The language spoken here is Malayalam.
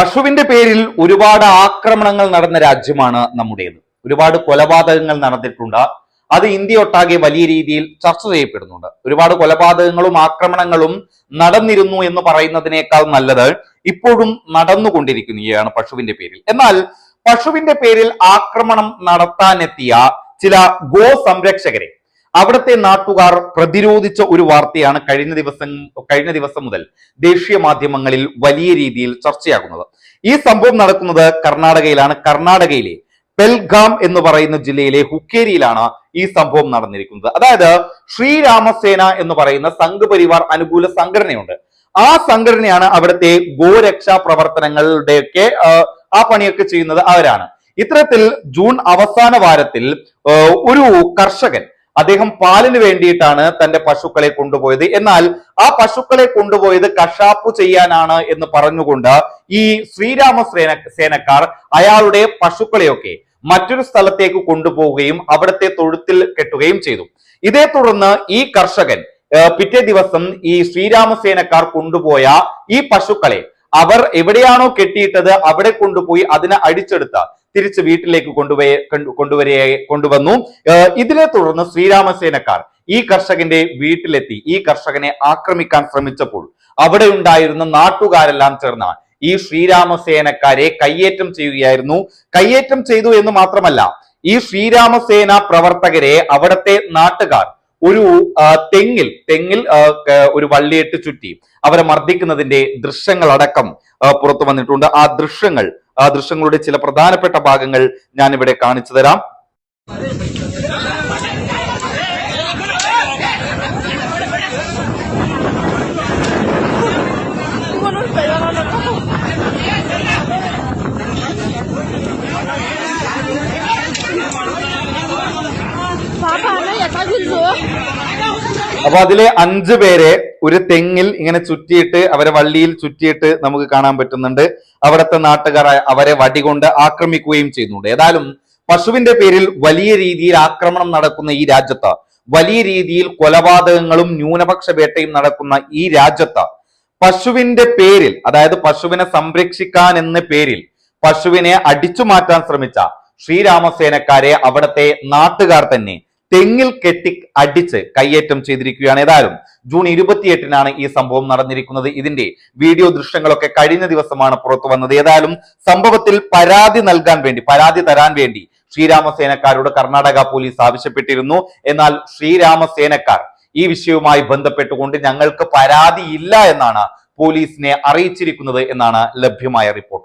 പശുവിന്റെ പേരിൽ ഒരുപാട് ആക്രമണങ്ങൾ നടന്ന രാജ്യമാണ് നമ്മുടേത്. ഒരുപാട് കൊലപാതകങ്ങൾ നടന്നിട്ടുണ്ട്. അത് ഇന്ത്യ ഒട്ടാകെ വലിയ രീതിയിൽ ചർച്ച ചെയ്യപ്പെടുന്നുണ്ട്. ഒരുപാട് കൊലപാതകങ്ങളും ആക്രമണങ്ങളും നടന്നിരുന്നു എന്ന് പറയുന്നതിനേക്കാൾ നല്ലത് ഇപ്പോഴും നടന്നുകൊണ്ടിരിക്കുകയാണ് പശുവിന്റെ പേരിൽ. എന്നാൽ പശുവിന്റെ പേരിൽ ആക്രമണം നടത്താനെത്തിയ ചില ഗോ സംരക്ഷകരെ അവിടുത്തെ നാട്ടുകാർ പ്രതിരോധിച്ച ഒരു വാർത്തയാണ് കഴിഞ്ഞ ദിവസം കഴിഞ്ഞ ദിവസം മുതൽ ദേശീയ മാധ്യമങ്ങളിൽ വലിയ രീതിയിൽ ചർച്ചയാകുന്നത്. ഈ സംഭവം നടക്കുന്നത് കർണാടകയിലാണ്. കർണാടകയിലെ പെൽഗാം എന്ന് പറയുന്ന ജില്ലയിലെ ഹുക്കേരിയിലാണ് ഈ സംഭവം നടന്നിരിക്കുന്നത്. അതായത് ശ്രീരാമസേന എന്ന് പറയുന്ന സംഘപരിവാർ അനുകൂല സംഘടനയുണ്ട്. ആ സംഘടനയാണ് അവിടുത്തെ ഗോരക്ഷാ പ്രവർത്തനങ്ങളുടെയൊക്കെ ആ, പണിയൊക്കെ ചെയ്യുന്നത് അവരാണ്. ഇത്തരത്തിൽ ജൂൺ അവസാന വാരത്തിൽ ഒരു കർഷകൻ അദ്ദേഹം പാലിന് വേണ്ടിയിട്ടാണ് തന്റെ പശുക്കളെ കൊണ്ടുപോയത്. എന്നാൽ ആ പശുക്കളെ കൊണ്ടുപോയത് കഷാപ്പ് ചെയ്യാനാണ് എന്ന് പറഞ്ഞുകൊണ്ട് ഈ ശ്രീരാമ സേന സേനക്കാർ അയാളുടെ പശുക്കളെയൊക്കെ മറ്റൊരു സ്ഥലത്തേക്ക് കൊണ്ടുപോവുകയും അവിടുത്തെ തൊഴുത്തിൽ കെട്ടുകയും ചെയ്തു. ഇതേ തുടർന്ന് ഈ കർഷകൻ പിറ്റേ ദിവസം ഈ ശ്രീരാമസേനക്കാർ കൊണ്ടുപോയ ഈ പശുക്കളെ അവർ എവിടെയാണോ കെട്ടിയിട്ടത് അവിടെ കൊണ്ടുപോയി അതിനെ അടിച്ചെടുത്ത തിരിച്ച് വീട്ടിലേക്ക് കൊണ്ടുപോയി കൊണ്ടുവരെ കൊണ്ടുവന്നു. ഇതിനെ തുടർന്ന് ശ്രീരാമസേനക്കാർ ഈ കർഷകന്റെ വീട്ടിലെത്തി ഈ കർഷകനെ ആക്രമിക്കാൻ ശ്രമിച്ചപ്പോൾ അവിടെ ഉണ്ടായിരുന്ന നാട്ടുകാരെല്ലാം ചേർന്ന് ഈ ശ്രീരാമസേനക്കാരെ കയ്യേറ്റം ചെയ്യുകയായിരുന്നു. കയ്യേറ്റം ചെയ്തു എന്ന് മാത്രമല്ല ഈ ശ്രീരാമസേന പ്രവർത്തകരെ അവിടത്തെ നാട്ടുകാർ ഒരു തെങ്ങിൽ തെങ്ങിൽ ഒരു വള്ളിയിട്ട് ചുറ്റി അവരെ മർദ്ദിക്കുന്നതിന്റെ ദൃശ്യങ്ങളടക്കം പുറത്തു വന്നിട്ടുണ്ട്. ആ ദൃശ്യങ്ങൾ ആ ദൃശ്യങ്ങളുടെ ചില പ്രധാനപ്പെട്ട ഭാഗങ്ങൾ ഞാൻ ഇവിടെ കാണിച്ചു തരാം. അപ്പൊ അതിലെ അഞ്ചു പേരെ ഒരു തെങ്ങിൽ ഇങ്ങനെ ചുറ്റിയിട്ട് അവരെ വള്ളിയിൽ ചുറ്റിയിട്ട് നമുക്ക് കാണാൻ പറ്റുന്നുണ്ട്. അവിടുത്തെ നാട്ടുകാർ അവരെ വടികൊണ്ട് ആക്രമിക്കുകയും ചെയ്യുന്നുണ്ട്. ഏതായാലും പശുവിന്റെ പേരിൽ വലിയ രീതിയിൽ ആക്രമണം നടക്കുന്ന ഈ രാജ്യത്ത് വലിയ രീതിയിൽ കൊലപാതകങ്ങളും ന്യൂനപക്ഷ വേട്ടയും നടക്കുന്ന ഈ രാജ്യത്ത് പശുവിന്റെ പേരിൽ അതായത് പശുവിനെ സംരക്ഷിക്കാൻ എന്ന പേരിൽ പശുവിനെ അടിച്ചു മാറ്റാൻ ശ്രമിച്ച ശ്രീരാമസേനക്കാരെ അവിടുത്തെ നാട്ടുകാർ തന്നെ തെങ്ങിൽ കെട്ടി അടിച്ച് കയ്യേറ്റം ചെയ്തിരിക്കുകയാണ്. ഏതായാലും ജൂൺ ഇരുപത്തിയെട്ടിനാണ് ഈ സംഭവം നടന്നിരിക്കുന്നത്. ഇതിന്റെ വീഡിയോ ദൃശ്യങ്ങളൊക്കെ കഴിഞ്ഞ ദിവസമാണ് പുറത്തു വന്നത്. ഏതായാലും സംഭവത്തിൽ പരാതി നൽകാൻ വേണ്ടി പരാതി തരാൻ വേണ്ടി ശ്രീരാമസേനക്കാരോട് കർണാടക പോലീസ് ആവശ്യപ്പെട്ടിരുന്നു. എന്നാൽ ശ്രീരാമസേനക്കാർ ഈ വിഷയവുമായി ബന്ധപ്പെട്ടുകൊണ്ട് ഞങ്ങൾക്ക് പരാതിയില്ല എന്നാണ് പോലീസിനെ അറിയിച്ചിരിക്കുന്നത് എന്നാണ് ലഭ്യമായ റിപ്പോർട്ട്.